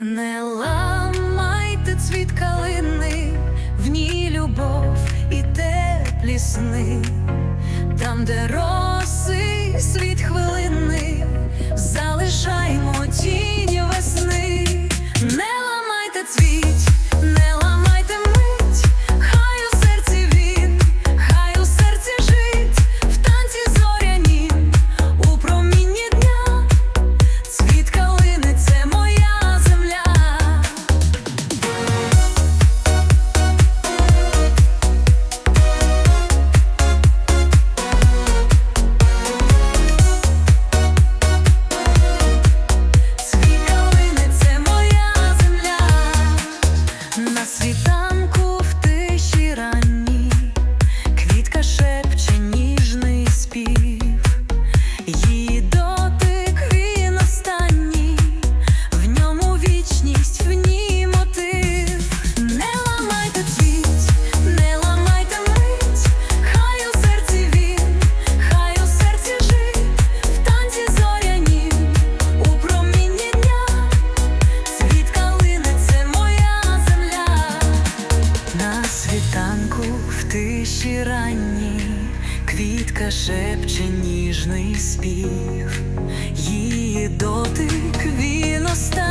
Не ламайте цвіт калини, в ній любов і теплі сни, там, де роси світ хвилини. Квітка шепче ніжний спів, її дотик він останній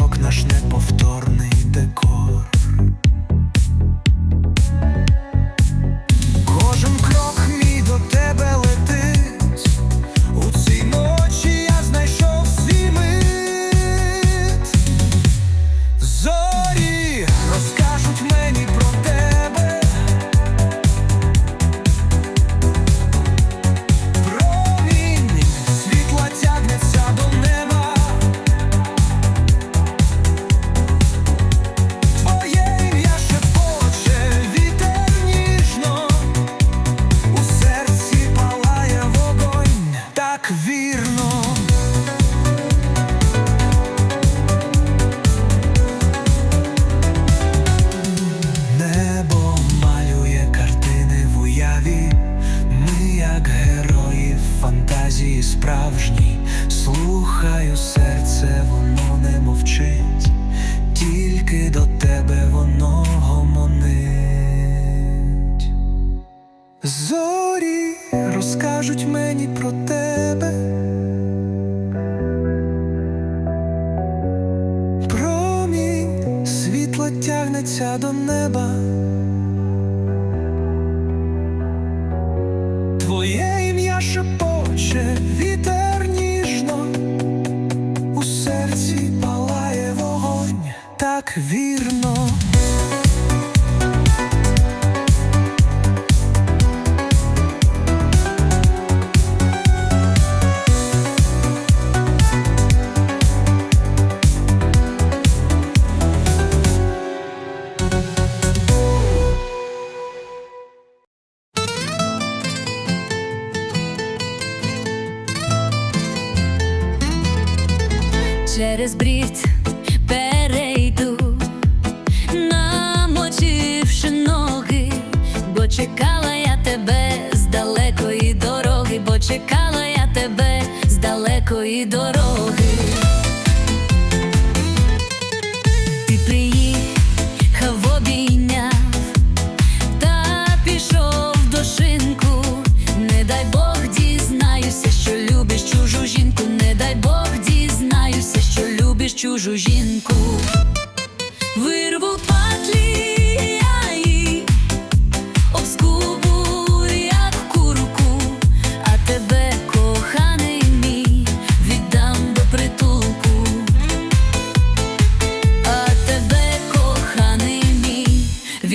Рок наш неповторний декор. irnos. Твоє ім'я шепоче, вітер ніжно, у серці палає вогонь, так вірно. Чекала я тебе з далекої дороги, бо чекала я тебе з далекої дороги. Ти приїхав, обійняв та пішов до шинку. Не дай Бог дізнаюся, що любиш чужу жінку. Не дай Бог дізнаюся, що любиш чужу жінку.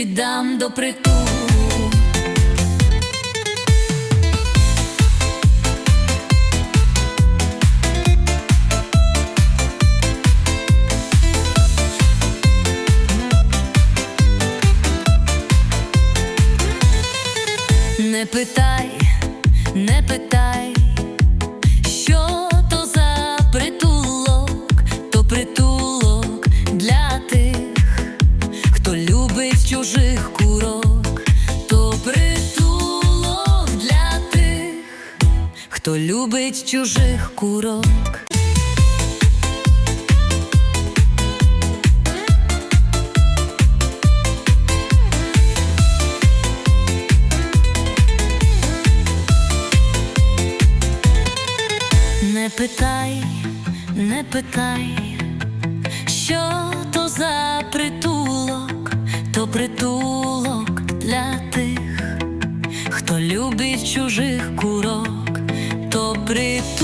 Віддам до притулку. Не питай, не питай, чужих курок. Не питай, не питай, що то за притулок, то притулок для тих, хто любить чужих курок, то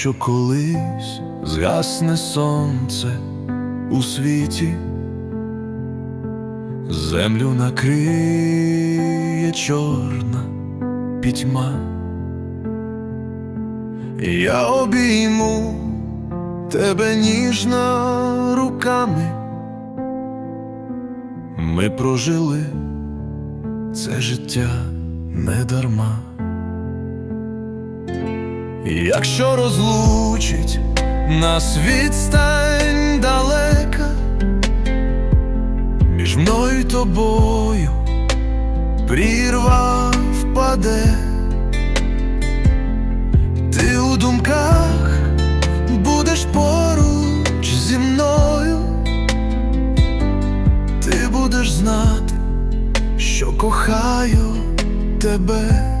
Якщо колись згасне сонце у світі, землю накриє чорна пітьма, я обійму тебе ніжно руками. Ми прожили це життя не дарма. Якщо розлучить нас відстань далека, між мною й тобою прірва впаде, ти у думках будеш поруч зі мною, ти будеш знати, що кохаю тебе.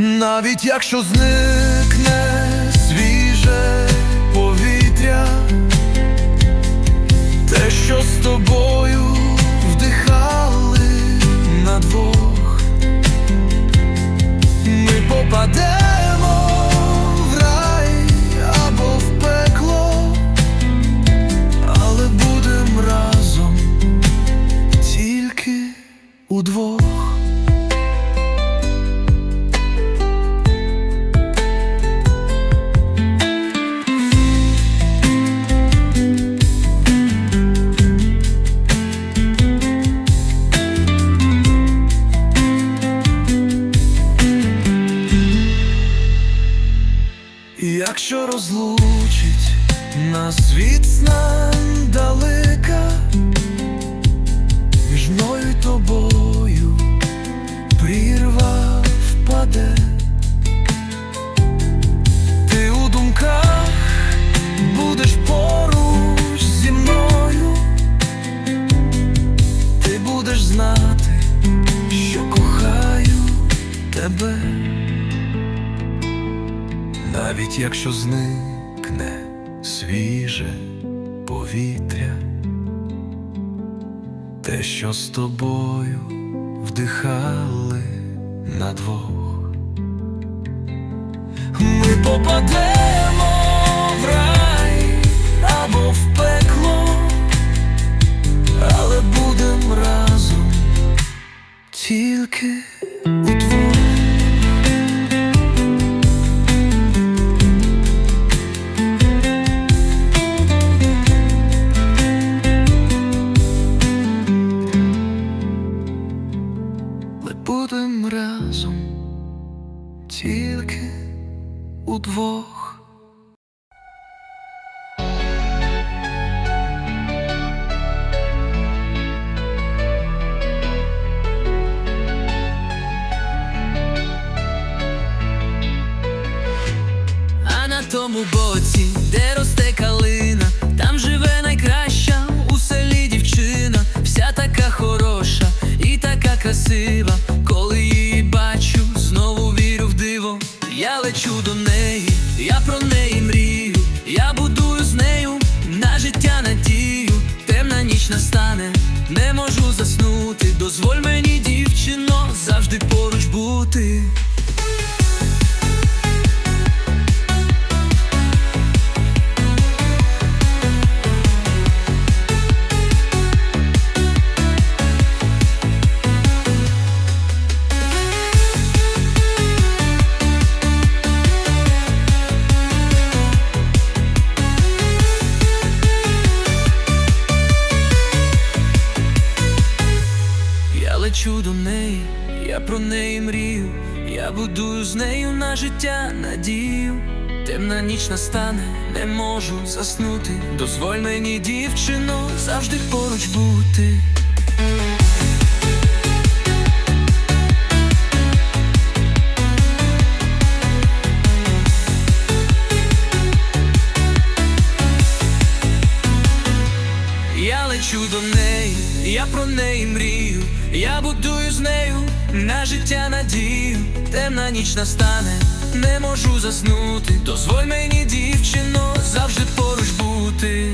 Навіть якщо зникне свіже повітря, те, що з тобою вдихали на двох, ми попадемо що розлучить нас від сна. Навіть якщо зникне свіже повітря, те, що з тобою вдихали на двох. Ми попадемо в рай або в пекло, але будем разом тільки удвох. А на тому боці, де росте калина, там живе найкраща у селі дівчина, вся така хороша і така красива. До неї, я про неї мрію. Я будую з нею на життя надію. Темна ніч настане, не можу заснути. Дозволь мені, дівчино, завжди поруч бути. Заснути. Дозволь мені, дівчино, завжди поруч бути. Я лечу до неї, я про неї мрію, я нею на життя надію. Темна ніч настане, не можу заснути. Дозволь мені, дівчино, завжди поруч бути.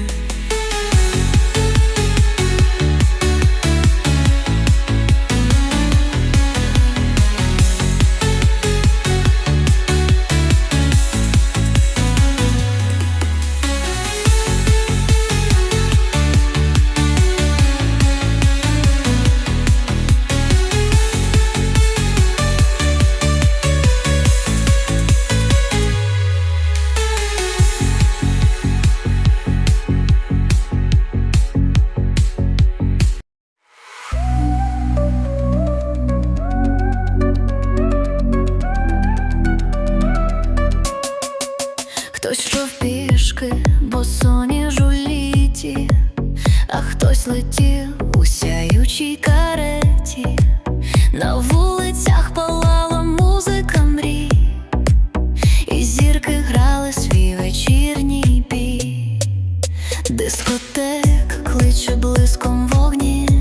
Дискотека кличе блиском вогнів,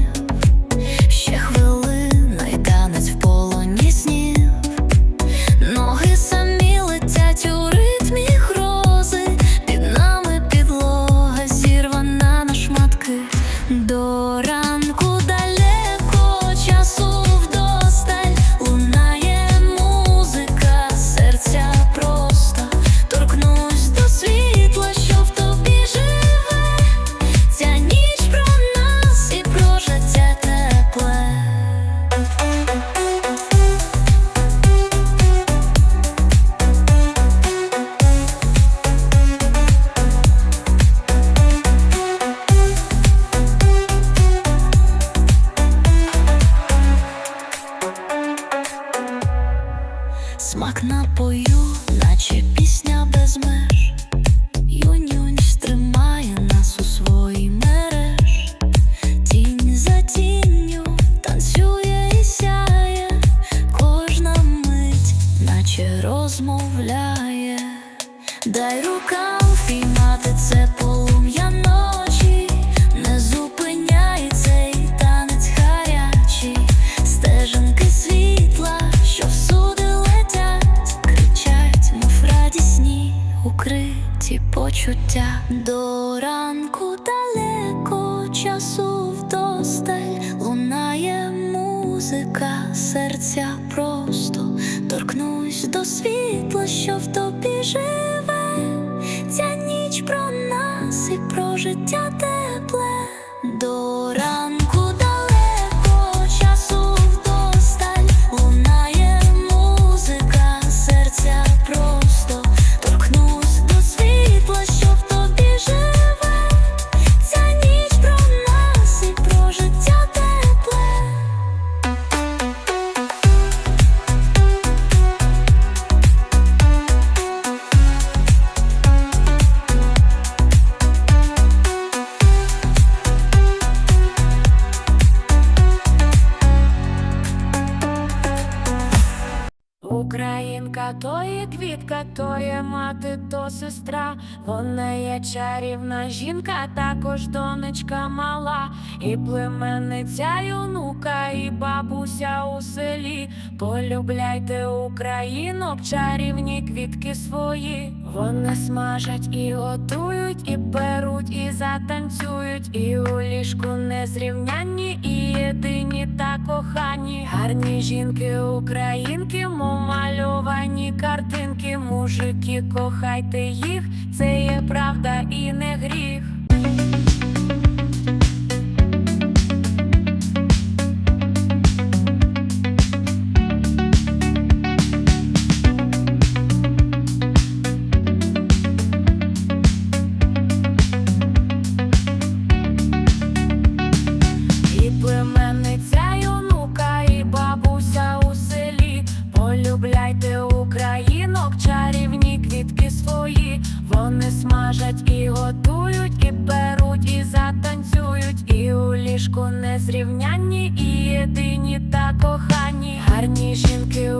почуття до ранку далеко часу вдосталь лунає музика, серця просто торкнусь до світла, що в тобі живе. Ця ніч про нас і про життя. те. Чарівна жінка, також донечка мала, і племенниця, й онука, і бабуся у селі. Полюбляйте українок, чарівні квітки свої. Вони смажать і готують, і беруть, і затанцюють, і у ліжку незрівнянні, і єдині та кохані. Гарні жінки, українки, мов мальовані картинки. Мужики, кохайте їх, це є правда і не гріх. Смажать і готують, і затанцюють, і у ліжку незрівнянні, і єдині та кохані. Гарні жінки